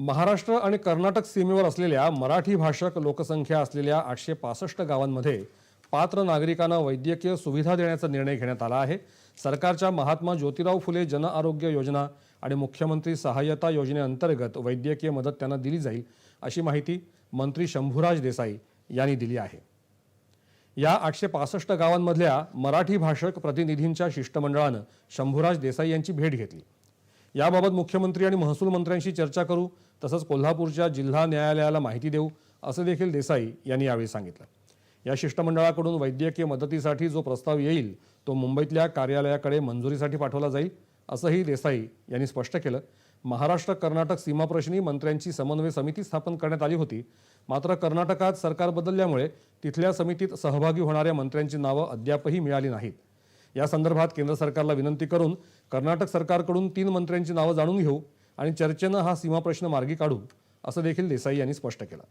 महाराष्ट्र आणि कर्नाटक सीमेवर असलेल्या मराठी भाषक लोकसंख्या असलेल्या आठशे पासष्ट गावांमध्ये पात्र नागरिकांना वैद्यकीय सुविधा देण्याचा निर्णय घेण्यात आला आहे. सरकारच्या महात्मा ज्योतिराव फुले जन आरोग्य योजना आणि मुख्यमंत्री सहाय्यता योजनेअंतर्गत वैद्यकीय मदत त्यांना दिली जाईल अशी माहिती मंत्री शंभूराज देसाई यांनी दिली आहे. या आठशे पासष्ट गावांमधल्या मराठी भाषक प्रतिनिधींच्या शिष्टमंडळानं शंभूराज देसाई यांची भेट घेतली. याबाबत मुख्यमंत्री आणि महसूल मंत्र्यांशी चर्चा करू तसंच कोल्हापूरच्या जिल्हा न्यायालयाला माहिती देऊ असं देखील देसाई यांनी यावेळी सांगितलं. या शिष्टमंडळाकडून वैद्यकीय मदतीसाठी जो प्रस्ताव येईल तो मुंबईतल्या कार्यालयाकडे मंजुरीसाठी पाठवला जाईल असंही देसाई यांनी स्पष्ट केलं. महाराष्ट्र कर्नाटक सीमाप्रश्नी मंत्र्यांची समन्वय समिती स्थापन करण्यात आली होती. मात्र कर्नाटकात सरकार बदलल्यामुळे तिथल्या समितीत सहभागी होणाऱ्या मंत्र्यांची नावं अद्यापही मिळाली नाहीत. या संदर्भात केंद्र सरकारला विनंती करून कर्नाटक सरकारकडून तीन मंत्र्यांची नावं जाणून घेऊ आणि चर्चेनं हा सीमाप्रश्न मार्गी काढू असं देखील देसाई यांनी स्पष्ट केलं.